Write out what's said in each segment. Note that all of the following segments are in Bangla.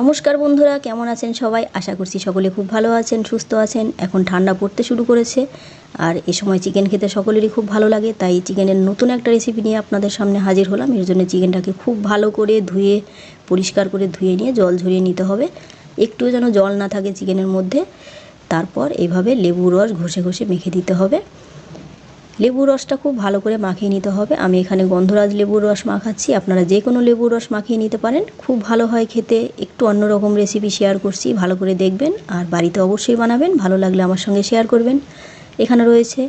নমস্কার বন্ধুরা, কেমন আছেন সবাই? আশা করছি সকলে খুব ভালো আছেন, সুস্থ আছেন। এখন ঠান্ডা পড়তে শুরু করেছে আর এ সময় চিকেন খেতে সকলেরই খুব ভালো লাগে, তাই চিকেনের নতুন একটা রেসিপি নিয়ে আপনাদের সামনে হাজির হলাম। এর জন্য চিকেনটাকে খুব ভালো করে ধুয়ে, পরিষ্কার করে ধুয়ে নিয়ে জল ঝরিয়ে নিতে হবে। একটুও যেন জল না থাকে চিকেনের মধ্যে। তারপর এইভাবে লেবু রস ঘষে ঘষে মেখে দিতে হবে। লেবুর রসটা খুব ভালো করে মাখিয়ে নিতে হবে। আমি এখানে গন্ধরাজ লেবুর রস মাখাচ্ছি। আপনারা যে কোনো লেবুর রস মাখিয়ে নিতে পারেন। খুব ভালো হয় খেতে। একটু অন্যরকম রেসিপি শেয়ার করছি। ভালো করে দেখবেন। আর বাড়িতে অবশ্যই বানাবেন। ভালো লাগলে আমার সঙ্গে শেয়ার করবেন। এখানে রয়েছে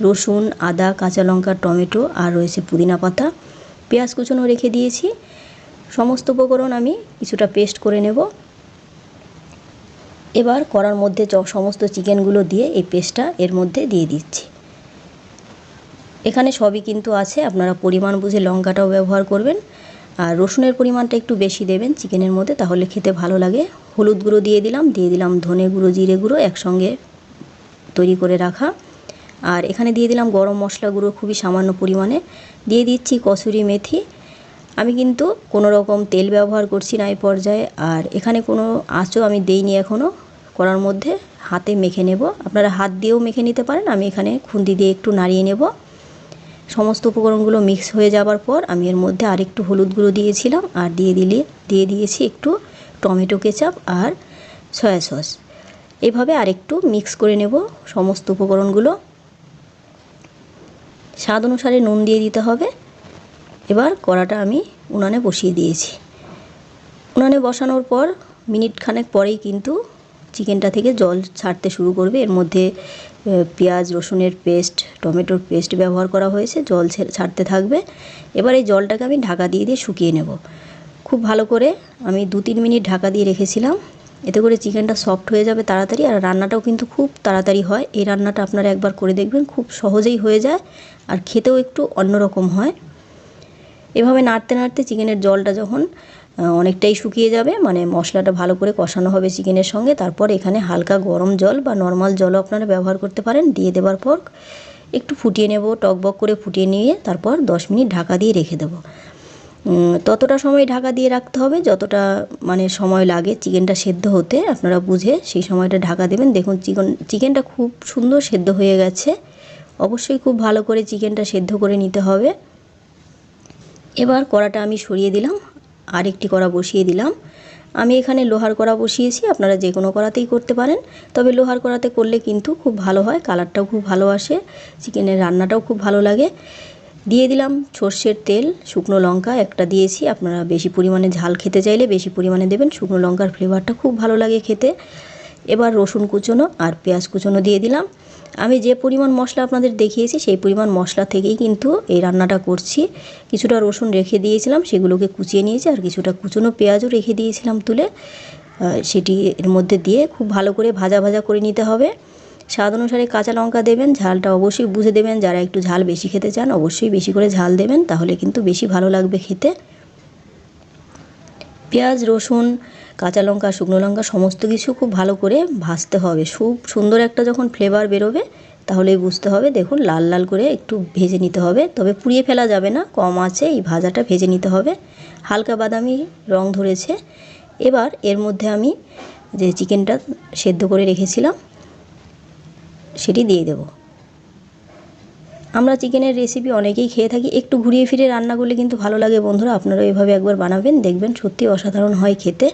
রসুন, আদা, কাঁচা লঙ্কা, টমেটো আর রয়েছে পুদিনা পাতা। পেঁয়াজ কুচনো রেখে দিয়েছি। সমস্ত উপকরণ আমি কিছুটা পেস্ট করে নেব। এবার করার মধ্যে সমস্ত চিকেনগুলো দিয়ে এই পেস্টটা এর মধ্যে দিয়ে দিচ্ছি। এখানে সবই কিন্তু আছে। আপনারা পরিমাণ বুঝে লঙ্কাটাও ব্যবহার করবেন। আর রসুনের পরিমাণটা একটু বেশি দেবেন চিকেনের মধ্যে, তাহলে খেতে ভালো লাগে। হলুদ গুঁড়ো দিয়ে দিলাম দিয়ে দিলাম ধনে গুঁড়ো, জিরে গুঁড়ো একসঙ্গে তৈরি করে রাখা। আর এখানে দিয়ে দিলাম গরম মশলা গুঁড়ো খুবই সামান্য পরিমাণে। দিয়ে দিচ্ছি কসুরি মেথি। আমি কিন্তু কোনো রকম তেল ব্যবহার করছি না এই পর্যায়ে। আর এখানে কোনো আঁচও আমি দেইনি এখনও করার মধ্যে হাতে মেখে নেব। আপনারা হাত দিয়েও মেখে নিতে পারেন। আমি এখানে খুন্তি দিয়ে একটু নাড়িয়ে নেব। সমস্ত উপকরণগুলো মিক্স হয়ে যাবার পর আমি এর মধ্যে আরেকটু হলুদ গুঁড়ো দিয়েছিলাম আর দিয়ে দিলে, দিয়ে দিয়েছি একটু টমেটো কেচাপ আর সয়া সস এভাবে আরেকটু মিক্স করে নেব সমস্ত উপকরণগুলো। স্বাদ অনুসারে নুন দিয়ে দিতে হবে। এবার কড়াটা আমি উনানে বসিয়ে দিয়েছি। উনানে বসানোর পর মিনিট খানেক পরেই কিন্তু চিকেনটা থেকে জল ছাড়তে শুরু করবে। এর মধ্যে পেঁয়াজ, রসুনের পেস্ট, টমেটোর পেস্ট ব্যবহার করা হয়েছে। জল ছাড়তে থাকবে। এবার এই জলটাকে আমি ঢাকা দিয়ে দিয়ে শুকিয়ে নেব। খুব ভালো করে আমি দু তিন মিনিট ঢাকা দিয়ে রেখেছিলাম। এতে করে চিকেনটা সফট হয়ে যাবে তাড়াতাড়ি। আর রান্নাটাও কিন্তু খুব তাড়াতাড়ি হয়। এই রান্নাটা আপনারা একবার করে দেখবেন, খুব সহজেই হয়ে যায়। আর খেতেও একটু অন্যরকম হয়। এভাবে নাড়তে নাড়তে চিকেনের জলটা যখন অনেকটাই শুকিয়ে যাবে। মানে মশলাটা ভালো করে কষানো হবে চিকেনের সঙ্গে। তারপর এখানে হালকা গরম জল বা নর্মাল জলও আপনারা ব্যবহার করতে পারেন। দিয়ে দেওয়ার পর একটু ফুটিয়ে নেব, টকবক করে ফুটিয়ে নিয়ে তারপর দশ মিনিট ঢাকা দিয়ে রেখে দেবো। ততটা সময় ঢাকা দিয়ে রাখতে হবে। যতটা মানে সময় লাগে চিকেনটা সেদ্ধ হতে, আপনারা বুঝে সেই সময়টা ঢাকা দেবেন। দেখুন চিকেন, চিকেনটা খুব সুন্দর সেদ্ধ হয়ে গেছে। অবশ্যই খুব ভালো করে চিকেনটা সেদ্ধ করে নিতে হবে। এবার কড়াটা আমি সরিয়ে দিলাম। আরেকটি কড়া বসিয়ে দিলাম। আমি এখানে লোহার কড়া বসিয়েছি, আপনারা যে কোনো কড়াতেই করতে পারেন। তবে লোহার কড়াতে করলে কিন্তু খুব ভালো হয়, কালারটাও খুব ভালো আসে, চিকেনের রান্নাটাও খুব ভালো লাগে। দিয়ে দিলাম সর্ষের তেল, শুকনো লঙ্কা একটা দিয়েছি, আপনারা বেশি পরিমাণে ঝাল খেতে চাইলে বেশি পরিমাণে দেবেন, শুকনো লঙ্কার ফ্লেভারটা খুব ভালো লাগে খেতে। এবার রসুন কুচোনো আর পেঁয়াজ কুচোনো দিয়ে দিলাম। আমি যে পরিমাণ মশলা আপনাদের দেখিয়েছি, সেই পরিমাণ মশলা থেকেই কিন্তু এই রান্নাটা করছি। কিছুটা রসুন রেখে দিয়েছিলাম, সেগুলোকে কুচিয়ে নিয়েছি আর কিছুটা কুচোনো পেঁয়াজও রেখে দিয়েছিলাম তুলে। সেটি এর মধ্যে দিয়ে খুব ভালো করে ভাজা ভাজা করে নিতে হবে। স্বাদ অনুসারে কাঁচা লঙ্কা দেবেন, ঝালটা অবশ্যই বুঝে দেবেন। যারা একটু ঝাল বেশি খেতে চান, অবশ্যই বেশি করে ঝাল দেবেন, তাহলে কিন্তু বেশি ভালো লাগবে খেতে। পেঁয়াজ, রসুন কাঁচা লঙ্কা, শুকনো লঙ্কা, সমস্ত কিছু খুব ভালো করে ভাজতে হবে। খুব সুন্দর একটা যখন ফ্লেভার বেরোবে, তাহলেই বুঝতে হবে, দেখুন, লাল লাল করে একটু ভেজে নিতে হবে। তবে পুড়িয়ে ফেলা যাবে না, কম আছে, এই ভাজাটা ভেজে নিতে হবে। হালকা বাদামি রং ধরেছে। এবার এর মধ্যে আমি যে চিকেনটা সেদ্ধ করে রেখেছিলাম, সেটি দিয়ে দেবো। আমরা চিকেনের রেসিপি অনেকেই খেয়ে থাকি। একটু ঘুরিয়ে ফিরে রান্না করলে কিন্তু ভালো লাগে বন্ধুরা। আপনারা এভাবে একবার বানাবেন, দেখবেন সত্যি অসাধারণ হয় খেতে।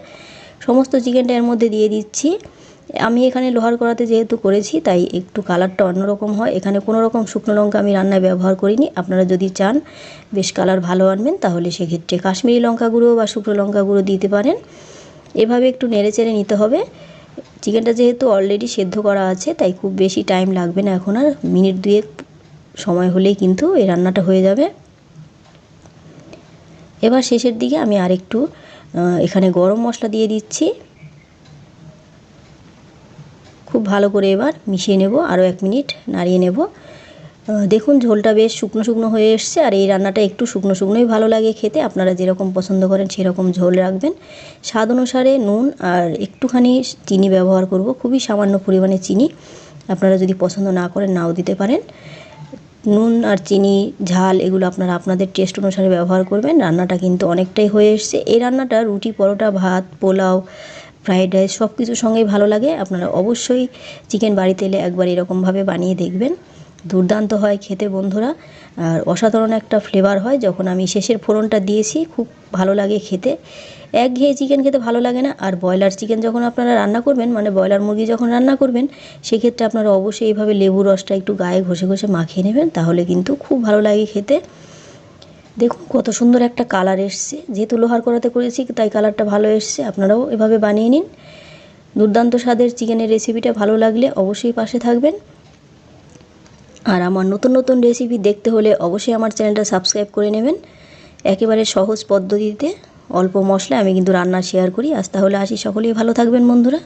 সমস্ত চিকেনটা এর মধ্যে দিয়ে দিচ্ছি। আমি এখানে লোহার কড়াতে যেহেতু করেছি, তাই একটু কালারটা অন্যরকম হয়। এখানে কোনো রকম শুকনো লঙ্কা আমি রান্নায় ব্যবহার করিনি। আপনারা যদি চান, বেশ কালার ভালো আনবেন, তাহলে সেক্ষেত্রে কাশ্মীরি লঙ্কা গুঁড়ো বা শুকনো লঙ্কা গুঁড়ো দিতে পারেন। এভাবে একটু নেড়ে চেড়ে নিতে হবে। চিকেনটা যেহেতু অলরেডি সেদ্ধ করা আছে, তাই খুব বেশি টাইম লাগবে না এখন আর। মিনিট দুয়েক সময় হলেই কিন্তু এই রান্নাটা হয়ে যাবে। এবার শেষের দিকে আমি আরেকটু এখানে গরম মশলা দিয়ে দিচ্ছি। খুব ভালো করে এবার মিশিয়ে নেব, আরও এক মিনিট নাড়িয়ে নেব। দেখুন ঝোলটা বেশ শুকনো শুকনো হয়ে এসছে, আর এই রান্নাটা একটু শুকনো শুকনোই ভালো লাগে খেতে। আপনারা যেরকম পছন্দ করেন সেরকম ঝোল রাখবেন। স্বাদ অনুসারে নুন আর একটুখানি চিনি ব্যবহার করব, খুবই সামান্য পরিমাণে চিনি। আপনারা যদি পছন্দ না করেন, নাও দিতে পারেন। নুন আর চিনি, ঝাল এগুলো আপনারা আপনাদের টেস্ট অনুসারে ব্যবহার করবেন। রান্নাটা কিন্তু অনেকটাই হয়ে এসছে। এই রান্নাটা রুটি, পরোটা, ভাত, পোলাও ফ্রায়েড রাইস সব কিছুর সঙ্গেই ভালো লাগে। আপনারা অবশ্যই চিকেন বাড়িতে এলে একবার এরকমভাবে বানিয়ে দেখবেন। দুর্দান্ত হয় খেতে বন্ধুরা। আর অসাধারণ একটা ফ্লেভার হয়। যখন আমি শেষের ফোড়নটা দিয়েছি, খুব ভালো লাগে খেতে। একঘেয়ে চিকেন খেতে ভালো লাগে না। আর ব্রয়লার চিকেন যখন আপনারা রান্না করবেন মানে ব্রয়লার মুরগি যখন রান্না করবেন, সেক্ষেত্রে আপনারা অবশ্যই এইভাবে লেবু রসটা একটু গায়ে ঘষে ঘষে মাখিয়ে নেবেন। তাহলে কিন্তু খুব ভালো লাগে খেতে। দেখুন কত সুন্দর একটা কালার এসছে। যেহেতু লোহার করাতে করেছি, তাই কালারটা ভালো এসছে। আপনারাও এভাবে বানিয়ে নিন। দুর্দান্ত স্বাদের চিকেনের রেসিপিটা ভালো লাগলে অবশ্যই পাশে থাকবেন। আর আমার নতুন নতুন রেসিপি দেখতে হলে অবশ্যই আমার চ্যানেলটা সাবস্ক্রাইব করে নেবেন। একেবারে সহজ পদ্ধতিতে অল্প মশলা আমি কিন্তু রান্না শেয়ার করি। আজ তাহলে আসি, সকলেই ভালো থাকবেন বন্ধুরা।